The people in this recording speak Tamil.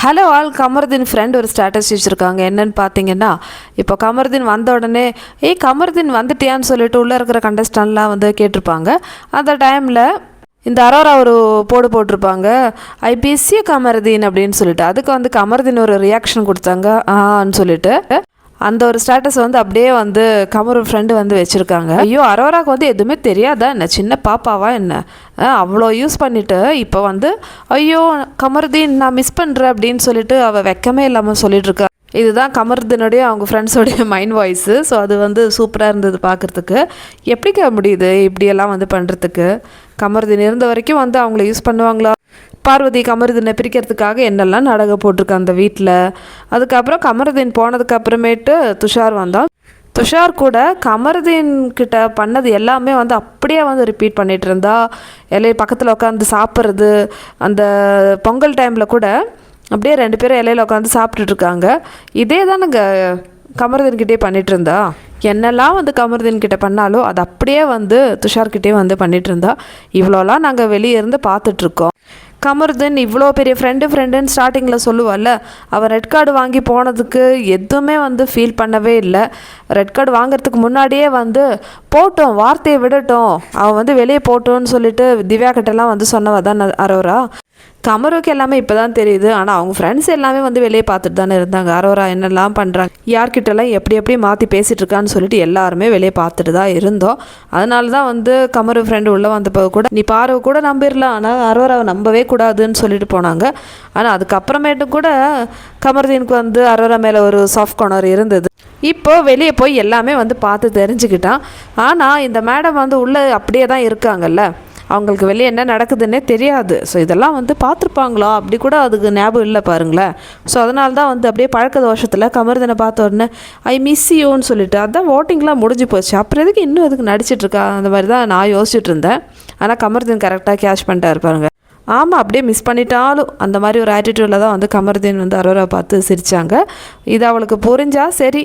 ஹலோ ஆல் கமருதீன் ஃப்ரெண்ட் ஒரு ஸ்டேட்டஸ் வச்சுருக்காங்க. என்னன்னு பார்த்தீங்கன்னா இப்போ கமருதீன் வந்த உடனே ஏய் கமருதீன் வந்துட்டியான்னு சொல்லிட்டு உள்ளே இருக்கிற கண்டஸ்டன்ட்லாம் வந்து கேட்டிருப்பாங்க. அந்த டைமில் இந்த அரோரா ஒரு போடு போட்டிருப்பாங்க. ஐபிஎஸ்சி கமருதீன் அப்படின்னு சொல்லிட்டு. அதுக்கு வந்து கமருதீன் ஒரு ரியாக்ஷன் கொடுத்தாங்க. ஆன்னு சொல்லிட்டு. அந்த ஒரு ஸ்டேட்டஸ் வந்து அப்படியே வந்து கமரு ஃப்ரெண்டு வந்து வச்சுருக்காங்க. ஐயோ அரோராக்கு வந்து எதுவுமே தெரியாதா என்ன? சின்ன பாப்பாவா என்ன? அவ்வளோ யூஸ் பண்ணிவிட்டு இப்போ வந்து ஐயோ கமருதீன் நான் மிஸ் பண்ணுறேன் அப்படின்னு சொல்லிட்டு அவள் வெக்கமே இல்லாமல் சொல்லிட்டு இருக்கா. இதுதான் கமருதீனுடைய அவங்க ஃப்ரெண்ட்ஸோடைய மைண்ட் வாய்ஸு ஸோ அது வந்து சூப்பராக இருந்தது பார்க்குறதுக்கு எப்படிக்க முடியுது இப்படியெல்லாம் வந்து பண்ணுறதுக்கு கமருதீன் இருந்த வரைக்கும் வந்து அவங்கள யூஸ் பண்ணுவாங்களா? பார்வதி கமருதினை பிரிக்கிறதுக்காக என்னெல்லாம் நாடகம் போட்டிருக்க அந்த வீட்டில் அதுக்கப்புறம் கமருதீன் போனதுக்கப்புறமேட்டு துஷார் வந்தான். துஷார் கூட கமருதீன் கிட்ட பண்ணது எல்லாமே வந்து அப்படியே வந்து ரிப்பீட் பண்ணிட்டு இருந்தா. இலைய பக்கத்தில் உட்காந்து சாப்பிட்றது அந்த பொங்கல் டைமில் கூட அப்படியே ரெண்டு பேரும் இலையில உட்காந்து சாப்பிட்டுட்ருக்காங்க இதே தானுங்க நாங்கள் கிட்டே பண்ணிட்டு இருந்தா. என்னெல்லாம் வந்து கமருதீன் கிட்ட பண்ணாலோ அது அப்படியே வந்து துஷார்கிட்டே வந்து பண்ணிகிட்டு இருந்தா. இவ்வளோலாம் நாங்கள் வெளியே இருந்து பார்த்துட்ருக்கோம் கமருதீன் இவ்வளோ பெரிய ஃப்ரெண்டு ஃப்ரெண்டுன்னு ஸ்டார்டிங்கில் சொல்லுவாள்ல அவன் ரெட் கார்டு வாங்கி போனதுக்கு எதுவுமே வந்து ஃபீல் பண்ணவே இல்லை. ரெட் கார்டு வாங்குறதுக்கு முன்னாடியே வந்து போட்டோம் வார்த்தையை விடட்டும் அவன் வந்து வெளியே போட்டோன்னு சொல்லிட்டு திவ்யா கிட்டலாம் வந்து சொன்னவ தான் அரோரா? கமரோக்கு எல்லாமே இப்போ தான் தெரியுது. ஆனால் அவங்க ஃப்ரெண்ட்ஸ் எல்லாமே வந்து வெளியே பார்த்துட்டு தானே இருந்தாங்க. அரோரா என்னெல்லாம் பண்ணுறாங்க யார்கிட்டலாம் எப்படி எப்படி மாற்றி பேசிகிட்டு இருக்கான்னு சொல்லிட்டு எல்லாருமே வெளியே பார்த்துட்டு தான் இருந்தோம். அதனால தான் வந்து கமரு ஃப்ரெண்டு உள்ளே வந்தப்போ கூட நீ பார்வை கூட நம்பிடலாம் ஆனால் அரோராவை நம்பவே கூடாதுன்னு சொல்லிட்டு போனாங்க. ஆனால் அதுக்கப்புறமேட்டு கூட கமருதீனுக்கு வந்து அரோரா மேலே ஒரு சாஃப்ட் கார்னர் இருந்தது. இப்போ வெளியே போய் எல்லாமே வந்து பார்த்து தெரிஞ்சுக்கிட்டான். ஆனால் இந்த மேடம் வந்து உள்ளே அப்படியே தான் இருக்காங்கல்ல. அவங்களுக்கு வெளியே என்ன நடக்குதுன்னே தெரியாது. ஸோ இதெல்லாம் வந்து பார்த்துருப்பாங்களா? அப்படி கூட அதுக்கு ஞாபகம் இல்லை பாருங்களேன். ஸோ அதனால தான் வந்து அப்படியே பழக்க தோஷத்தில் கமருதனை பார்த்த உடனே ஐ மிஸ் யூன்னு சொல்லிட்டு அதான் ஓட்டிங்லாம் முடிஞ்சு போச்சு. அப்புறம் எதுக்கு இன்னும் எதுக்கு நடிச்சிட்ருக்கா அந்த மாதிரி தான் நான் யோசிச்சுட்டு இருந்தேன். ஆனால் கமர்தீன் கரெக்டாக கேஷ் பண்ணிட்டாரு இருப்பாருங்க ஆமாம் அப்படியே மிஸ் பண்ணிட்டாலும் அந்த மாதிரி ஒரு ஆட்டிடியூடில் தான் வந்து கமருதீன் வந்து அரோரா பார்த்து சிரித்தாங்க இது அவளுக்கு புரிஞ்சால் சரி